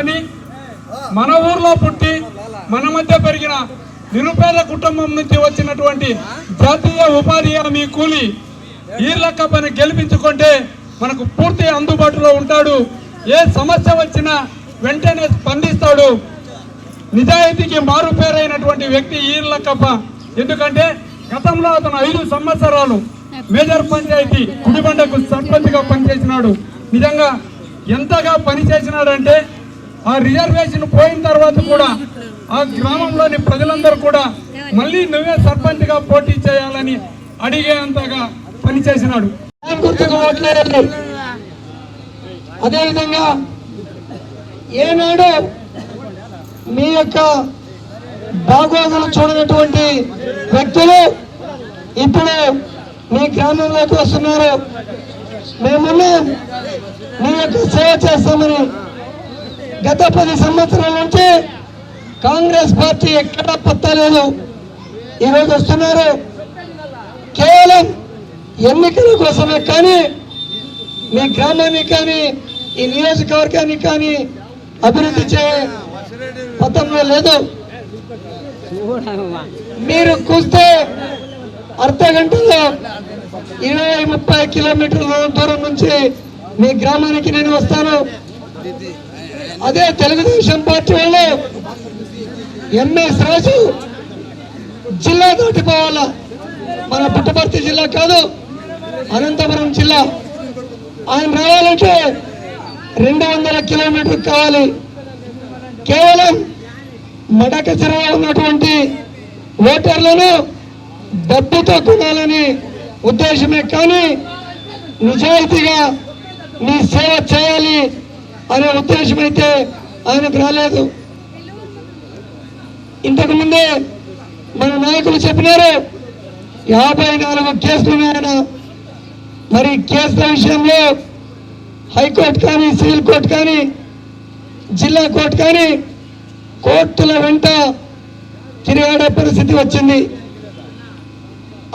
అని మన ఊర్లో పుట్టి మన మధ్య పెరిగిన నిరుపేద కుటుంబం నుంచి వచ్చినటువంటి జాతీయ ఉపాధి హామీ కూలి ఈర్లక్క పని గెలిపించుకుంటే మనకు పూర్తి అందుబాటులో ఉంటాడు. ఏ సమస్య వచ్చినా వెంటనే స్పందిస్తాడు. నిజాయితీకి మారు పేరైనటువంటి వ్యక్తి ఈర్లక్కప్ప ఎందుకంటే గతంలో అతను ఐదు సంవత్సరాలు మేజర్ పంచాయతీ కుడిబండకు సర్పంచ్గా పనిచేసినాడు. నిజంగా ఎంతగా పనిచేసినాడంటే ఆ రిజర్వేషన్ పోయిన తర్వాత కూడా ఆ గ్రామంలోని ప్రజలందరూ కూడా మళ్ళీ నువ్వే సర్పంచ్గా పోటీ చేయాలని అడిగేంతగా పనిచేసినాడు. అదేవిధంగా ఏనాడు మీ యొక్క బాగోగులు చూడనటువంటి వ్యక్తులు ఇప్పుడు మీ గ్రామంలోకి వస్తున్నారు. మేమున్నా మీ యొక్క సేవ చేస్తామని గత పది సంవత్సరాల నుంచి కాంగ్రెస్ పార్టీ ఎక్కడ పత్తలేదు ఈరోజు వస్తున్నారు. కేవలం ఎన్నికల కోసమే కానీ మీ గ్రామాన్ని కానీ ఈ నియోజకవర్గాన్ని కానీ అభివృద్ధి చేయ పథంలో లేదు. మీరు కూస్తే అర్ధ గంటలో ఇరవై ముప్పై కిలోమీటర్ల దూరం నుంచి మీ గ్రామానికి నేను వస్తాను. అదే తెలుగుదేశం పార్టీ వాళ్ళు ఎంఎస్ రాజు జిల్లా దాటిపోవాల. మన పుట్టపర్తి జిల్లా కాదు అనంతపురం జిల్లా. ఆయన రావాలంటే రెండు వందల కిలోమీటర్ కావాలి. కేవలం మడకసిరలో ఉన్నటువంటి ఓటర్లను డబ్బుతో కొనాలని ఉద్దేశమే కానీ నిజాయితీగా మీ సేవ చేయాలి. అనే ఉద్దేశం అయితే ఆయనకు రాలేదు. ఇంతకు ముందే మన నాయకులు చెప్పినారు యాభై నాలుగు కేసులు ఉన్నాయన మరి కేసుల విషయంలో హైకోర్టు కానీ సివిల్ కోర్టు కానీ జిల్లా కోర్టు కానీ కోర్టుల వెంట తిరిగాడే పరిస్థితి వచ్చింది.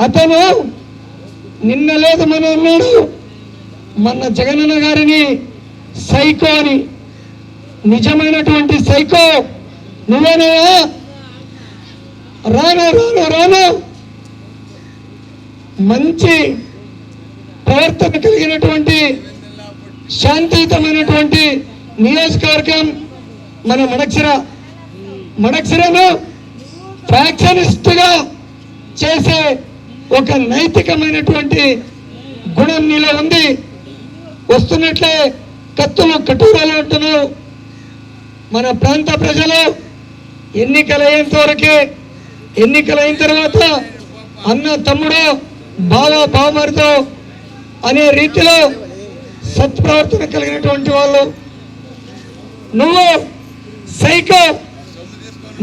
అతను నిన్న లేదు మన అన్నాడు. మన జగనన్న గారిని సైకో అని. నిజమైనటువంటి సైకో. నువ్వేనా? రాను రాను రాను. మంచి ప్రవర్తన కలిగినటువంటి శాంతియుతమైనటువంటి నియోజకవర్గం మన మడక్షర మడక్షరను ఫ్యాక్షనిస్ట్గా చేసే ఒక నైతికమైనటువంటి గుణం నీలో ఉంది. వస్తున్నట్లే కత్తులు కటూరాలు అంటున్నావు. మన ప్రాంత ప్రజలు ఎన్నికలు అయ్యేంత వరకే ఎన్నికలు అయిన తర్వాత అన్న తమ్ముడు బావ బావమరితో అనే రీతిలో సత్ప్రవర్తన కలిగినటువంటి వాళ్ళు. నువ్వు సైకో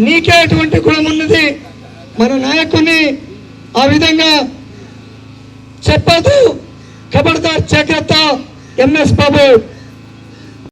నీకే అటువంటి గుణం ఉన్నది. మన నాయకుని ఆ విధంగా చెప్పదు ఖబర్దార్ జాగ్రత్త ఎంఎస్ బాబు.